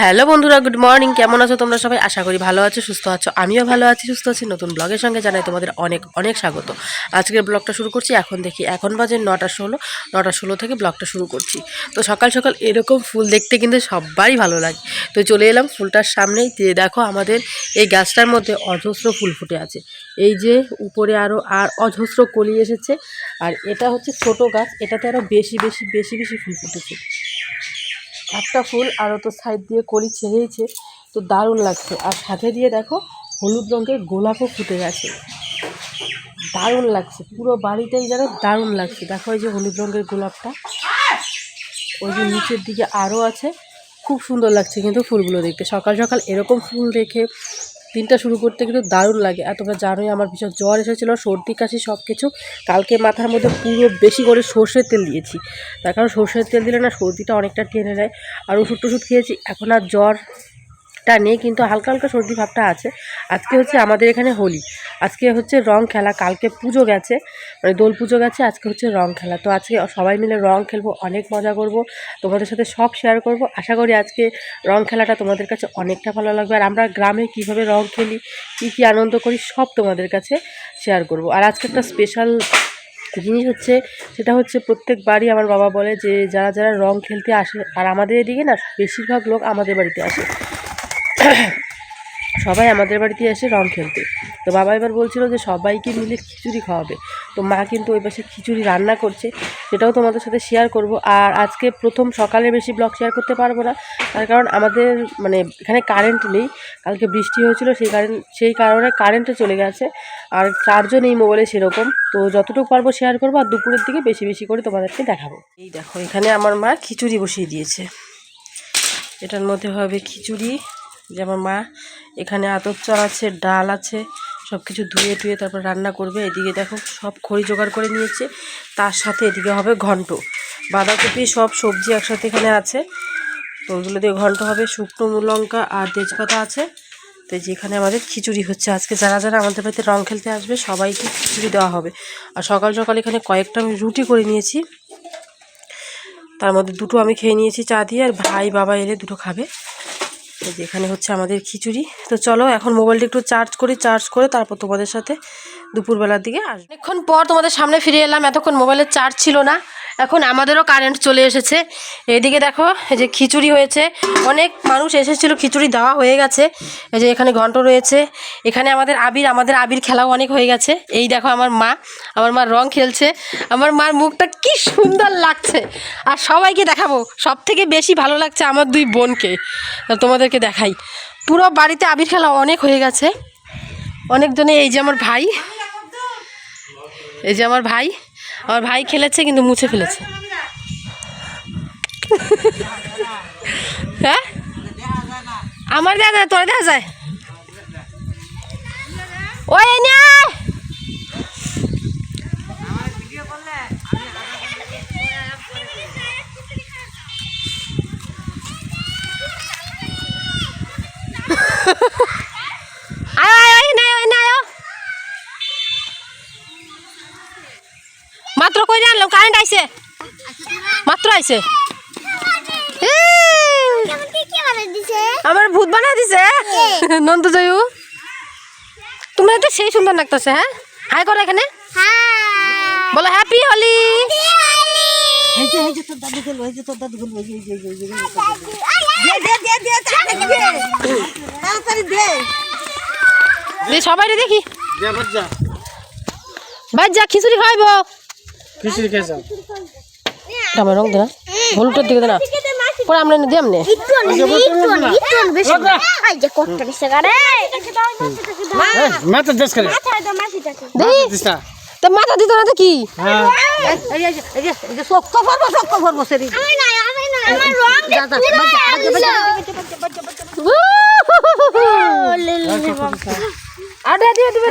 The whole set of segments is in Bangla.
হ্যালো বন্ধুরা গুড মর্নিং কেমন আছো তোমরা সবাই? আশা করি ভালো আছো, সুস্থ আছো। আমিও ভালো আছি, সুস্থ আছি। নতুন ব্লগের সঙ্গে জানাই তোমাদের অনেক অনেক স্বাগত। আজকের ব্লগটা শুরু করছি। এখন দেখি, এখন বাজে নটা ষোলো। নটা ষোলো থেকে ব্লগটা শুরু করছি। তো সকাল সকাল এরকম ফুল দেখতে কিন্তু সবারই ভালো লাগে। তো চলে এলাম ফুলটার সামনেই। দিয়ে দেখো আমাদের এই গাছটার মধ্যে অজস্র ফুল ফুটে আছে। এই যে উপরে আরও আর অজস্র কলি এসেছে। আর এটা হচ্ছে ছোট গাছ। এটাতে আরও বেশি বেশি বেশি বেশি ফুল ফুটেছে। একটা ফুল আরও তো সাইড দিয়ে কলি ছেড়েছে তো দারুণ লাগছে। আর সাথে দিয়ে দেখো, হলুদ রঙের গোলাপও ফুটে গেছে। দারুণ লাগছে, পুরো বাড়িটাই যেন দারুণ লাগছে। দেখো এই যে হলুদ রঙের গোলাপটা, ওই যে নিচের দিকে আরও আছে। খুব সুন্দর লাগছে কিন্তু ফুলগুলো দেখতে। সকাল সকাল এরকম ফুল দেখে দিনটা শুরু করতে কিন্তু দারুণ লাগে। আর তোমরা জানোই আমার ভীষণ জ্বর এসেছিল, সর্দি, কাশি সব কিছু কালকে মাথার মধ্যে পুরো বেশি করে সর্ষের তেল দিয়েছি। তার কারণ সর্ষের তেল দিলে না সর্দিটা অনেকটা টেনে নেয়। আর ওষুধ টষুধ খেয়েছি, এখন আর জ্বরটা নেই, কিন্তু হালকা হালকা সর্দি ভাবটা আছে। আজকে হচ্ছে আমাদের এখানে হোলি। আজকে হচ্ছে রং খেলা, কালকে পুজো গেছে মানে দোল পুজো গেছে, আজকে হচ্ছে রং খেলা। তো আজকে সবাই মিলে রং খেলব, অনেক মজা করব, তোমাদের সাথে সব শেয়ার করব। আশা করি আজকে রং খেলাটা তোমাদের কাছে অনেকটা ভালো লাগবে। আর আমরা গ্রামে কীভাবে রং খেলি, কী কী আনন্দ করি, সব তোমাদের কাছে শেয়ার করব। আর আজকে একটা স্পেশাল জিনিস হচ্ছে, সেটা হচ্ছে প্রত্যেক বাড়ি আমার বাবা বলে যে, যারা যারা রং খেলতে আসে, আর আমাদের এদিকে না, বেশিরভাগ লোক আমাদের বাড়িতে আসে। সবাই আমাদের বাড়িতে এসে রং খেলতে। তো বাবা এবার বলছিল যে সবাইকে মিলে খিচুড়ি খাওয়াবে। তো মা কিন্তু ওই পাশে খিচুড়ি রান্না করছে, সেটাও তোমাদের সাথে শেয়ার করব। আর আজকে প্রথম সকালে বেশি ব্লগ শেয়ার করতে পারব না, তার কারণ আমাদের মানে এখানে কারেন্ট নেই। কালকে বৃষ্টি হয়েছিল, সেই কারেন্ট সেই কারণে কারেন্টে চলে গেছে। আর চার্জও নেই মোবাইলে সেরকম। তো যতটুকু পারব শেয়ার করব, আর দুপুরের দিকে বেশি বেশি করে তোমাদেরকে দেখাবো। এই দেখো, এখানে আমার মা খিচুড়ি বসিয়ে দিয়েছে। এটার মধ্যে হবে খিচুড়ি। যেমন মা, এখানে আতপ চাল আছে, ডাল আছে সব কিছু ধুয়ে টুয়ে তারপর রান্না করবে। এদিকে দেখো, সব খড়ি জোগাড় করে নিয়েছে। তার সাথে এদিকে হবে ঘন্ট। বাঁধাকপি, সব সবজি একসাথে এখানে আছে। তো ওগুলো দিয়ে ঘন্ট হবে। শুকনো লঙ্কা আর তেজপাতা আছে। তো যেখানে আমাদের খিচুড়ি হচ্ছে। আজকে যারা যারা আমাদের বাড়িতে রং খেলতে আসবে, সবাইকে খিচুড়ি দেওয়া হবে। আর সকাল সকাল এখানে কয়েকটা আমি রুটি করে নিয়েছি। তার মধ্যে দুটো আমি খেয়ে নিয়েছি চা দিয়ে। আর ভাই বাবা এলে দুটো খাবে। যেখানে হচ্ছে আমাদের খিচুড়ি। তো চলো এখন মোবাইলটা একটু চার্জ করি চার্জ করে তারপর তোমাদের সাথে দুপুরবেলার দিকে আসব অনেকক্ষণ পর তোমাদের সামনে ফিরে এলাম, এতক্ষণ মোবাইলের চার্জ ছিল না। এখন আমাদেরও কারেন্ট চলে এসেছে। এদিকে দেখো, এই যে খিচুড়ি হয়েছে। অনেক মানুষ এসেছিল, খিচুড়ি দেওয়া হয়ে গেছে। এই যে এখানে ঘন্ট রয়েছে। এখানে আমাদের আবির আমাদের আবির খেলাও অনেক হয়ে গেছে। এই দেখো আমার মা আমার মা রং খেলছে। আমার মার মুখটা কি সুন্দর লাগছে। আর সবাইকে দেখাবো সব থেকে বেশি ভালো লাগছে আমার দুই বোনকে। তোমাদেরকে দেখাই। পুরো বাড়িতে আবির খেলা অনেক হয়ে গেছে। অনেকজনে, এই যে আমার ভাই এই যে আমার ভাই আমার ভাই খেলেছে কিন্তু মুছে ফেলেছে। হ্যাঁ? আমার দেখা যায়, তোর দেখা যায়? ওই নে আয়। আয় আয় আয় নাই আয় নাই আয়। মাত্র কই জানলাম কারেন্ট আইছে এ, আমার ভূত বানা দিছে। নন্দ জয়ু। তুমি একটা সেই সুন্দর লাগতেছে হ্যাঁ? হাই করো এখানে। বলো হ্যাপি হোলি এই যে এই যে তোর দাদু গেল এই যে তোর দাদু গেল এই যে এই যে এই যে, এই যে দে দে দে দে তাড়াতাড়ি দে তাড়াতাড়ি দে। দে সবাই দেখি। বাজ্জা খিচুড়ি খাইব খিচুড়ি খেয়েছ আমার রং দে না হলুদের দিকে দে না। পরে আমরা দিই আমনে। মাথা দেশ করে। দেখি দিস তো মাথা দিত না তো কি? হ্যাঁ। শক্ত করব শক্ত করব সেরি। আরে দিয়ে দিবে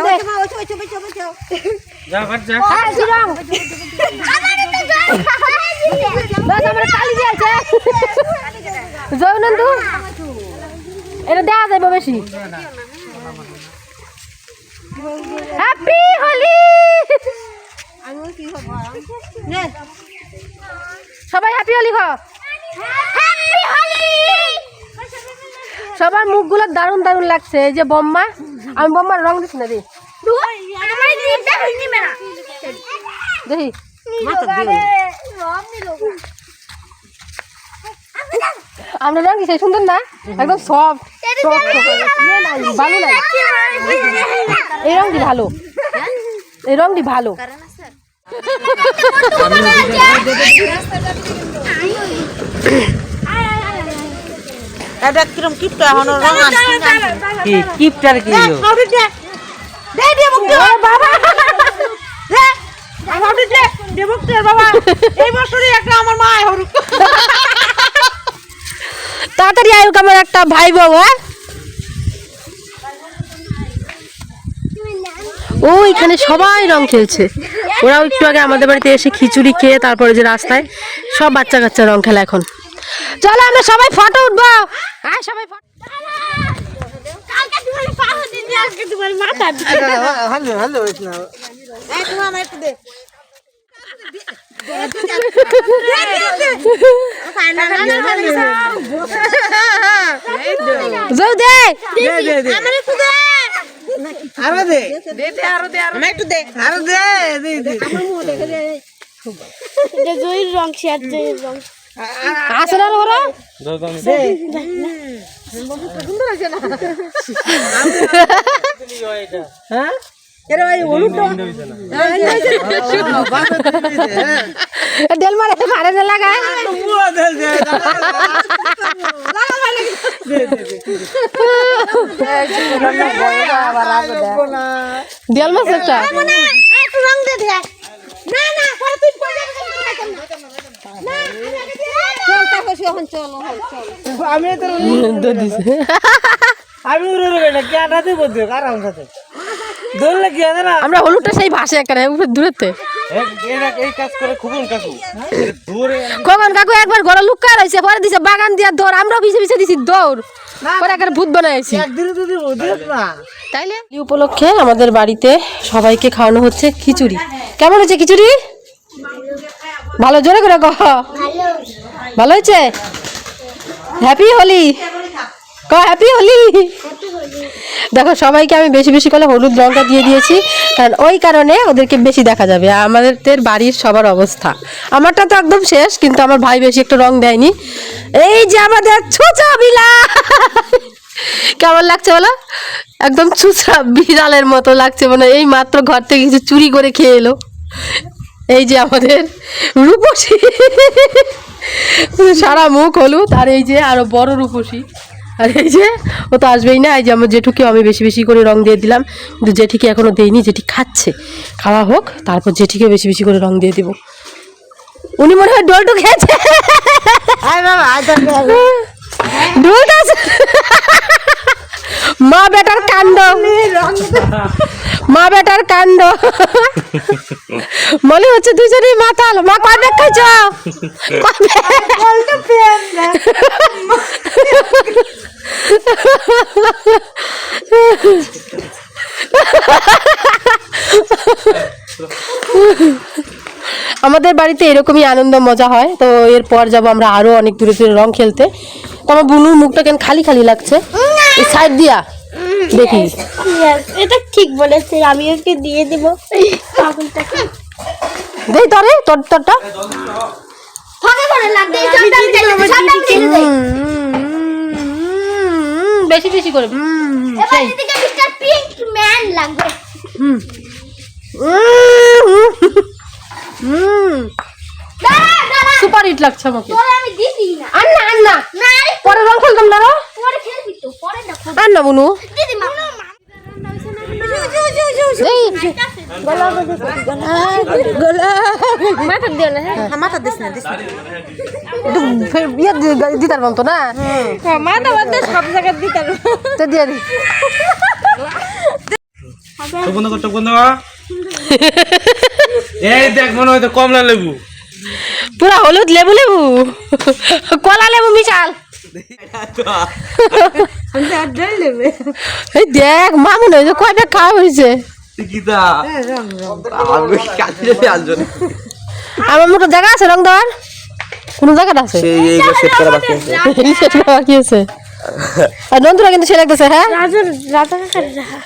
যা বাস আমার কালি এটা যাবে বেশি। হ্যাপি হোলি সবাই হ্যাপি হোলি খাও। হ্যাপি হোলি সবার মুখগুলো দারুণ দারুণ লাগছে। এই যে বম্মা আমি বম্মার রং দিচ্ছি না রে। দেখি আমরা রং দিচ্ছি সুন্দর না একদম সফট ভালো লাগে এই রংটি ভালো। এই রংটি ভালো। এটা কিরম কিপটা? এখন রং আসছে কি? কিপটার কি বাবা। বাবা। এই বছরই একটা আমার মা হরু তাড়াতাড়ি আয়ুক আমার একটা ভাই বউ হ্যাঁ? ও এখানে সবাই রং খেলছে। ওরাও একটু আগে আমাদের বাড়িতে এসে খিচুড়ি খেয়ে তারপরে যে রাস্তায় সব বাচ্চা কাচ্চা রং খেলা এখন। চলো আমরা সবাই ফটো উঠবো। হ্যাঁ সবাই photo- হ্যালো হ্যালো যাও দে একটু দে আরও দে আমার একটু দে আরও দে দে দে আসে না ওরা হ্যাঁ এর ওই হলুদ ডেল মারে মারে না লাগায় পুরো দে দে ডেল মাছ একটা না না তুই পয়সা চল তারপর এখন চল চল আমি তো আমি উড়ে উড়ে কি আটা দিব দে আরাম সাথে আমরা হলুদটা সেই ভাসে একেবারে উপরে দূরেতে। এই কাজ করে খুবই কাকু। দূরে কখন কাকু একবার ঘরে লুকা রয়েছে পরে দিছে বাগান দিয়া দৌড় আমরাও পিছে পিছে দিছি দৌড়। পরে একেবারে ভূত বানাইছি। একদিনে তো দিব দেখ না। তাইলে? এই উপলক্ষে আমাদের বাড়িতে সবাইকে খাওয়ানো হচ্ছে খিচুড়ি। কেমন হয়েছে খিচুড়ি? ভালো জোরে করে কহ। ভালো হয়েছে? হ্যাপি হোলি ক হ্যাপি হোলি? দেখো সবাইকে আমি বেশি বেশি করে হলুদ রঙটা দিয়ে দিয়েছি কারণ ওই কারণে ওদেরকে বেশি দেখা যাবে। আমাদের বাড়ির সবার অবস্থা। আমারটা তো একদম শেষ কিন্তু আমার ভাই বেশি একটু রং দেয়নি। এই যে আমাদের ছুচা বিলা কেমন লাগছে বলো? একদম চুচা বিড়ালের মতো লাগছে মানে এই মাত্র ঘর থেকে কিছু চুরি করে খেয়ে এলো। এই যে আমাদের রূপসী। সারা মুখ হলুদ আর এই যে আরও বড় রূপসী। আর এই যে ও তো আসবেই না এই যে আমার জেঠুকে আমি বেশি বেশি করে রং দিয়ে দিলাম। কিন্তু জেঠিকে এখনও দেইনি জেঠি খাচ্ছে। খাওয়া হোক তারপর জেঠিকে বেশি বেশি করে রং দিয়ে দিব। উনি মনে হয় ডোলটু খেয়েছে। ডোলটা মা বেটার কাণ্ড। মা বেটার কাণ্ড। মনে হচ্ছে দুজনেই মাতাল। মা কয় ব্যাগ খাইছ? আমাদের বাড়িতে এরকমই আনন্দ মজা হয়। তো এরপর যাব আমরা আরও অনেক দূরে দূরে রং খেলতে। তো আমার বুনুর মুখটা কেন খালি খালি লাগছে? এই সাইড দিয়া। দেখি। এটা ঠিক বলেছে আমি ওকে দিয়ে দেব। পাগলটাকে। দেই তরে তোর তোরটা। ফাঁকা করে লাগবে এই সব দাম দিলে সব দাম দিলে দেই বেশি বেশি করে। সেই। মিস্টার পিঙ্ক ম্যান লাগবে। সুপার হিট লাগছে আমাকে। আমি দিছি না। আন না পরে রং খেলতাম না রো? পরে খেলবি তো পরে না আন না বুনু। দিদি মা। দিতার মতো না এই দেখ মনে হয় কমলা লেবু। পুরা হলুদ লেবু লেবু। কলা লেবু মিশাল। এই দেখ মা মনে হয় যে কয় ব্যাগ খাওয়া হয়েছে? না আমার মোটো জায়গা আছে রং দেওয়ার? কোনো জায়গাটা আছে? সেই এই সেট করা বাকি আছে। এই সেট করা বাকি আছে। আর নন্দুরা কিন্তু সে লাগতেছে হ্যাঁ? রাজা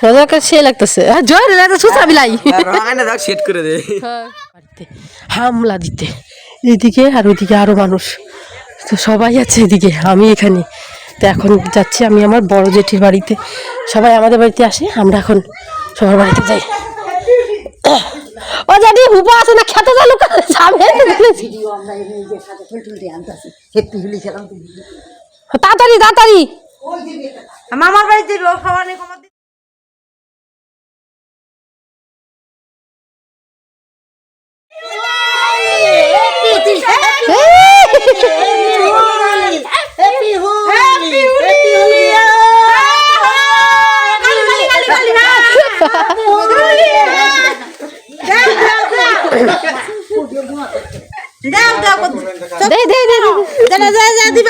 রাজা কাকা সে লাগতেছে। হ্যাঁ জয় রে রাজা সুসরা বিলাই। রাগায় না সেট করে দে। হামলা দিতে। এদিকে আর ওইদিকে আরও মানুষ। তো সবাই আছে এদিকে, আমি এখানে। তো এখন যাচ্ছি আমি আমার বড় জেঠির বাড়িতে। সবাই আমাদের বাড়িতে আসে, আমরা এখন সবার বাড়িতে যাই। ও জানি হুপা আছে না, খেতে করে তাড়াতাড়ি তাড়াতাড়ি। মামার বাড়িতে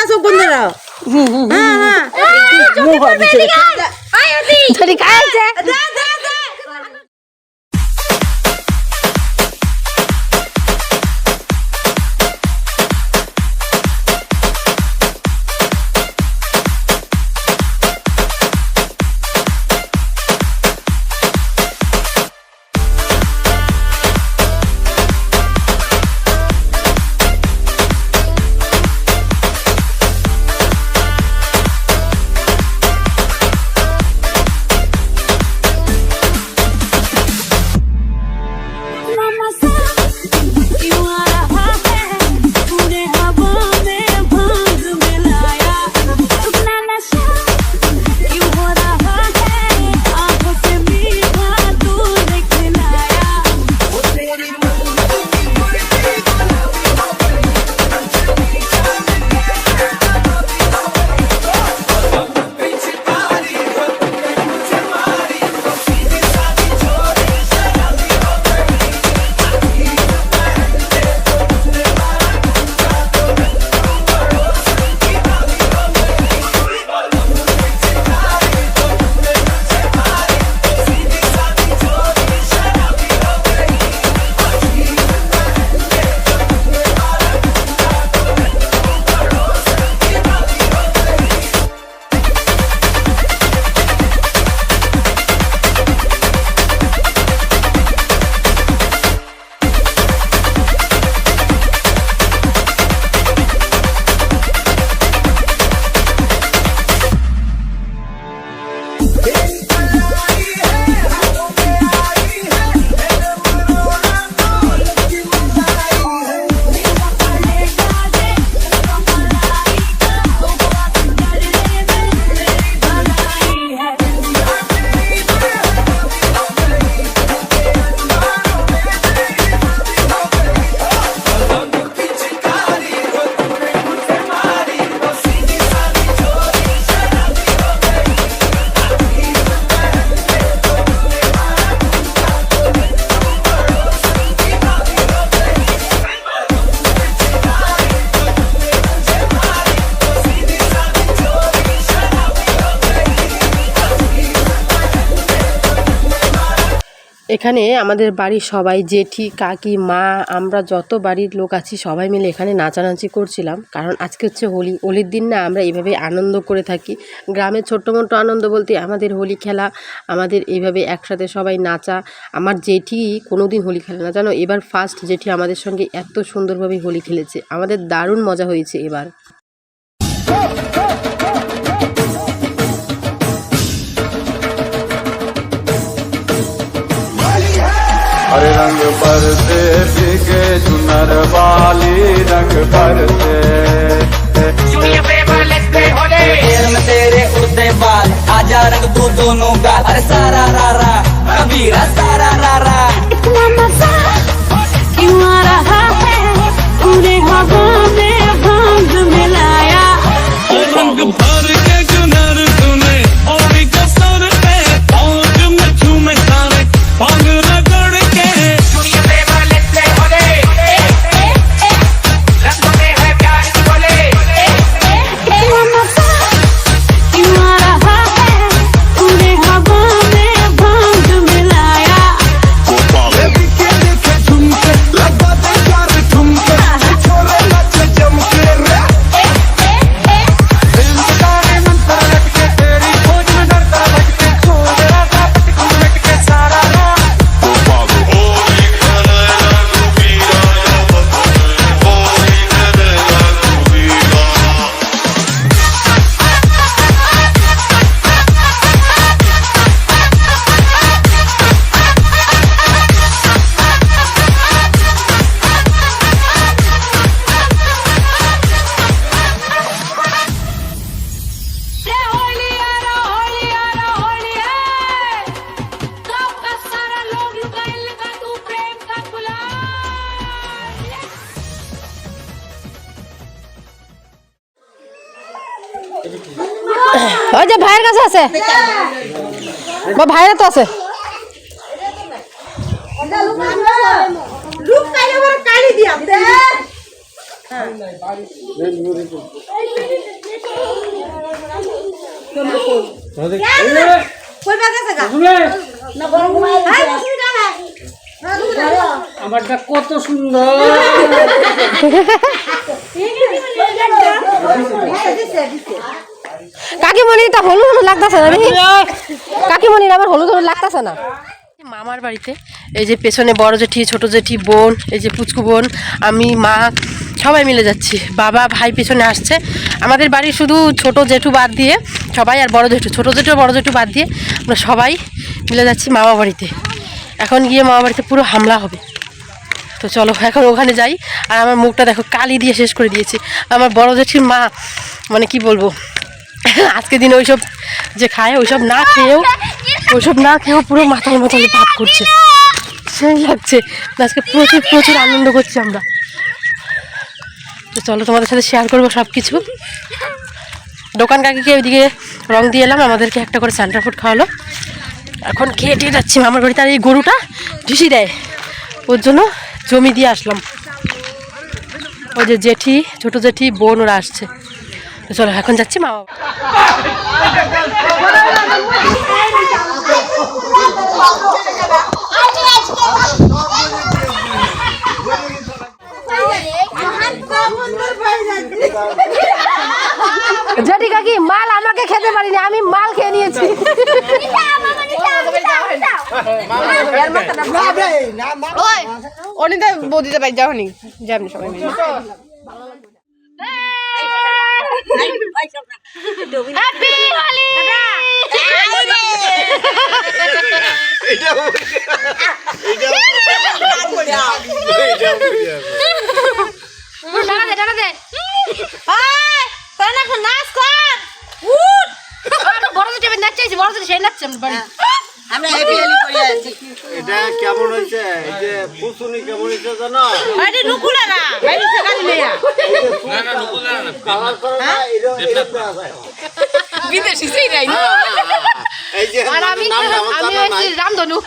সব বন্ধ রাও হ্যাঁ হ্যাঁ এখানে আমাদের বাড়ির সবাই, জেঠি, কাকি, মা, আমরা যত বাড়ির লোক আছি সবাই মিলে এখানে নাচানাচি করছিলাম। কারণ আজকে হচ্ছে হোলি, হোলির দিন না আমরা এইভাবে আনন্দ করে থাকি। গ্রামে ছোট্ট মোটো আনন্দ বলতে আমাদের হোলি খেলা, আমাদের এইভাবে একসাথে সবাই নাচা। আমার জেঠি কোনো দিন হোলি খেলে না। জানো, এবার ফার্স্ট জেঠি আমাদের সঙ্গে এত সুন্দরভাবে হোলি খেলেছে। আমাদের দারুণ মজা হয়েছে এবার। हरे रंग बरसे बिके चुनर वाली रंग बरसे तेरे उड़ते बाल आजा रंग दो दोनों का। अरे सारा रारा कबीरा सारा रारा। ওই যে ভাইয়ের কাছে আছে। বা ভাইয়ের তো আছে। আমারটা কত সুন্দর। কাকিমণি তা হলুদ হলুদ লাগতেছে না কাকিমণির আমার হলুদ হলুদ লাগতেছে না? মামার বাড়িতে এই যে পেছনে বড় জেঠি, ছোট জেঠি বোন, এই যে পুচকু বোন, আমি, মা, সবাই মিলে যাচ্ছি। বাবা, ভাই পেছনে আসছে। আমাদের বাড়ির শুধু ছোট জেঠু বাদ দিয়ে সবাই আর বড় জেঠু। ছোট জেঠু, বড় জেঠু বাদ দিয়ে আমরা সবাই মিলে যাচ্ছি মামা বাড়িতে। এখন গিয়ে মামা বাড়িতে পুরো হামলা হবে। তো চলো এখন ওখানে যাই। আর আমার মুখটা দেখো কালি দিয়ে শেষ করে দিয়েছি। আমার বড় জেঠির মা মানে কি বলব আজকে দিন ওইসব যে খায়, ওইসব না খেয়েও, ওইসব না খেয়েও পুরো মাথার মতো ভাব করছে। সেই লাগছে। আজকে প্রচুর প্রচুর আনন্দ করছি আমরা। তো চলো তোমাদের সাথে শেয়ার করব সব কিছু দোকান কাকিকে ওইদিকে রং দিয়ে এলাম, আমাদেরকে একটা করে স্যান্টার ফুড খাওয়ালো। এখন খেয়ে টেয়ে যাচ্ছি আমার বাড়িতে। আর এই গরুটা ঢুসি দেয়। ওর জন্য জমি দিয়ে আসলাম। ওই যে জেঠি, ছোট জেঠি, বোন ওরা আসছে। চলো, এখন যাচ্ছি মা জেঠি কাকি, মাল আমাকে খেতে পারিনি, আমি মাল খেয়ে নিয়েছি। অনিতা বৌদিতে বাড়ি যাও নি যাবনি সবাই মিলে বড় সেই নাচছে আমার বাড়ি আমরা হ্যাপি হলি করি আছি এটা কেমন হয়েছে এই যে পুসুনি কেমন হয়েছে জানো আরে নুকুলা না বাইরে থেকে গালি মেয়া কালার করে না এরকম এরকম আছে বিদেশি সেই নাই এই যে আর আমি আমি হয়েছি রামধনু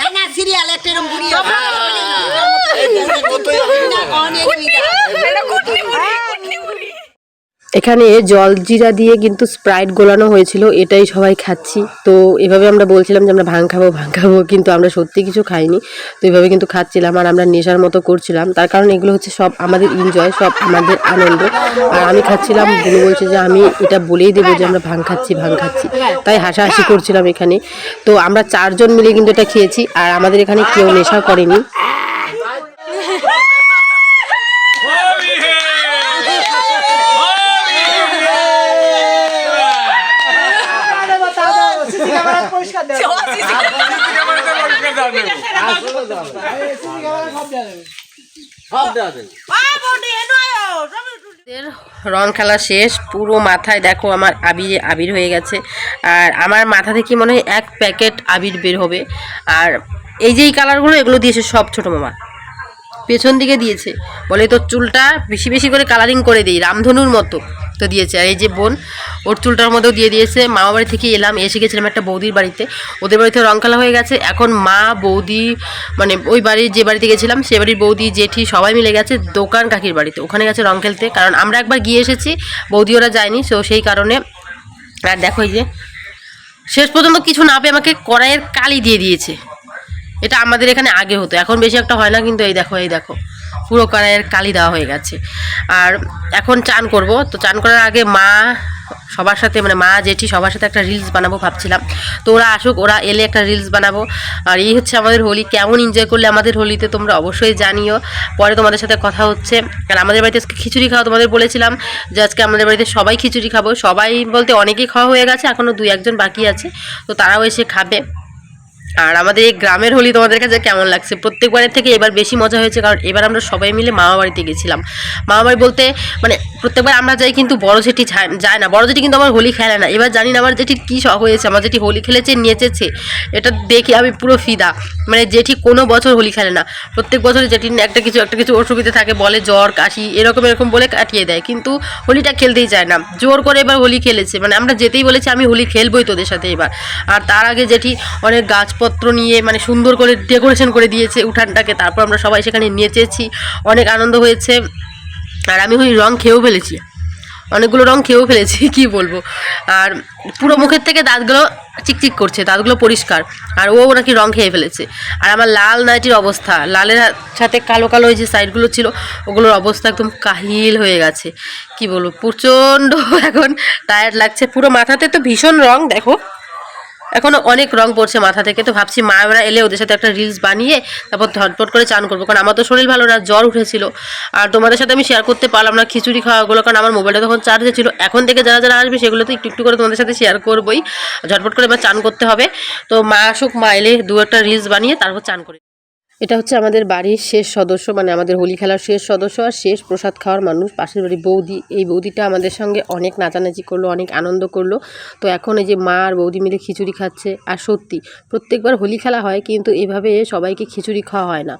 না না সিরিয়াল একটা এরকম বুড়ি এখানে জল জিরা দিয়ে কিন্তু স্প্রাইট গোলানো হয়েছিল, এটাই সবাই খাচ্ছি। তো এভাবে আমরা বলছিলাম যে আমরা ভাং খাব ভাং খাব, কিন্তু আমরা সত্যি কিছু খাইনি। তো এভাবে কিন্তু খাচ্ছিলাম আর আমরা নেশার মতো করছিলাম। তার কারণ এগুলো হচ্ছে সব আমাদের এনজয় সব আমাদের আনন্দ। আর আমি খাচ্ছিলাম বুনু বলছে যে আমি এটা বলেই দেবো যে আমরা ভাং খাচ্ছি ভাং খাচ্ছি। তাই হাসাহাসি করছিলাম এখানে। তো আমরা চারজন মিলে কিন্তু এটা খেয়েছি, আর আমাদের এখানে কেউ নেশা করেনি পরিষ্কার দেওয়া সব দেওয়া যাবে। রং খেলা শেষ পুরো মাথায় দেখো আমার আবির আবির হয়ে গেছে। আর আমার মাথা থেকে মনে হয় এক প্যাকেট আবির বের হবে। আর এই যে এই কালারগুলো এগুলো দিয়েছে সব ছোটো মামা। পেছন দিকে দিয়েছে। বলে তোর চুলটা বেশি বেশি করে কালারিং করে দিই রামধনুর মতো। তো দিয়েছে। আর এই যে বোন, ওর চুলটার মধ্যেও দিয়ে দিয়েছে। মামা বাড়ি থেকে এলাম, এসে গেছিলাম একটা বৌদির বাড়িতে। ওদের বাড়িতে রং খেলা হয়ে গেছে। এখন মা, বৌদি মানে ওই বাড়ির যে বাড়িতে গেছিলাম, সে বাড়ির বৌদি, জেঠি সবাই মিলে গেছে দোকান কাকির বাড়িতে। ওখানে গেছে রং খেলতে। কারণ আমরা একবার গিয়ে এসেছি, বৌদি ওরা যায়নি সো সেই কারণে আর দেখো এই যে, শেষ পর্যন্ত কিছু না পেয়ে আমাকে কড়াইয়ের কালি দিয়ে দিয়েছে। এটা আমাদের এখানে আগে হতো। এখন বেশি একটা হয় না, কিন্তু এই দেখো এই দেখো। পুরো কড়াইয়ের কালি দেওয়া হয়ে গেছে। আর এখন চান করব। তো চান করার আগে মা সবার সাথে মানে মা, জেঠি সবার সাথে একটা রিলস বানাবো ভাবছিলাম। তো ওরা আসুক, ওরা এলে একটা রিলস বানাবো। আর এই হচ্ছে আমাদের হোলি। কেমন এনজয় করলে আমাদের হোলিতে তোমরা অবশ্যই জানিও। পরে তোমাদের সাথে কথা হচ্ছে। আর আমাদের বাড়িতে আজকে খিচুড়ি খাওয়া তোমাদের বলেছিলাম যে আজকে আমাদের বাড়িতে সবাই খিচুড়ি খাব। সবাই বলতে অনেকেই খাওয়া হয়ে গেছে এখনও দুই একজন বাকি আছে। তো তারাও এসে খাবে। আর আমাদের এই গ্রামের হোলি তোমাদের কাছে কেমন লাগছে? প্রত্যেকবারের থেকে এবার বেশি মজা হয়েছে, কারণ এবার আমরা সবাই মিলে মামা বাড়িতে গেছিলাম। মামা বাড়ি বলতে মানে প্রত্যেকবার আমরা যাই কিন্তু বড় জেঠি যায়- না। বড় জেঠি কিন্তু আমার হোলি খেলে না। এবার জানি না আমার জেঠির কী শখ হয়েছে। আমার জেঠি হোলি খেলেছে, নেচেছে। এটা দেখে আমি পুরো ফিদা। মানে জেঠি কোনো বছর হোলি খেলে না। প্রত্যেক বছর জেঠির একটা কিছু একটা কিছু অসুবিধা থাকে, বলে জ্বর, কাশি, এরকম এরকম বলে কাটিয়ে দেয়। কিন্তু হোলিটা খেলতেই চায় না। জোর করে এবার হোলি খেলেছে। মানে আমরা যেতেই বলেছি, আমি হোলি খেলবই তোদের সাথে এবার। আর তার আগে জেঠি অনেক গাছপত্র নিয়ে মানে সুন্দর করে ডেকোরেশন করে দিয়েছে উঠানটাকে। তারপর আমরা সবাই সেখানে নেচেছি। অনেক আনন্দ হয়েছে। আর আমি ওই রং খেয়েও ফেলেছি। অনেকগুলো রং খেয়েও ফেলেছি, কি বলব? আর পুরো মুখের থেকে দাঁতগুলো চিকচিক করছে, দাঁতগুলো পরিষ্কার। আর ও নাকি রং খেয়ে ফেলেছে। আর আমার লাল নাইটির অবস্থা, লালের সাথে কালো কালো ওই যে সাইডগুলো ছিল, ওগুলোর অবস্থা একদম কাহিল হয়ে গেছে। কি বলব? প্রচণ্ড এখন টায়ার্ড লাগছে। পুরো মাথাতে তো ভীষণ রং, দেখো। এখনও অনেক রং পড়ছে মাথা থেকে। তো ভাবছি মা মায়েরা এলে ওদের সাথে একটা রিলস বানিয়ে তারপর ধটপট করে চান করব। কারণ আমার তো শরীর ভালো না, জ্বর উঠেছিল। আর তোমাদের সাথে আমি শেয়ার করতে পারলাম না খিচুড়ি খাওয়াগুলো, কারণ আমার মোবাইলটা তখন চার্জে ছিল। এখন থেকে যারা যারা আসবে সেগুলো তো একটু একটু করে তোমাদের সাথে শেয়ার করবোই। ঝটপট করে এবার চান করতে হবে। তো মা আসুক, মা এলে দু একটা রিলস বানিয়ে তারপর চান করে এটা হচ্ছে আমাদের বাড়ির শেষ সদস্য মানে আমাদের হোলি খেলার শেষ সদস্য আর শেষ প্রসাদ খাওয়ার মানুষ, পাশের বাড়ির বৌদি। এই বৌদিটা আমাদের সঙ্গে অনেক নাচানাচি করল, অনেক আনন্দ করল। তো এখন এই যে মা আর বৌদি মিলে খিচুড়ি খাচ্ছে, আর সত্যি, প্রত্যেকবার হোলি খেলা হয় কিন্তু এভাবে সবাইকে খিচুড়ি খাওয়া হয় না।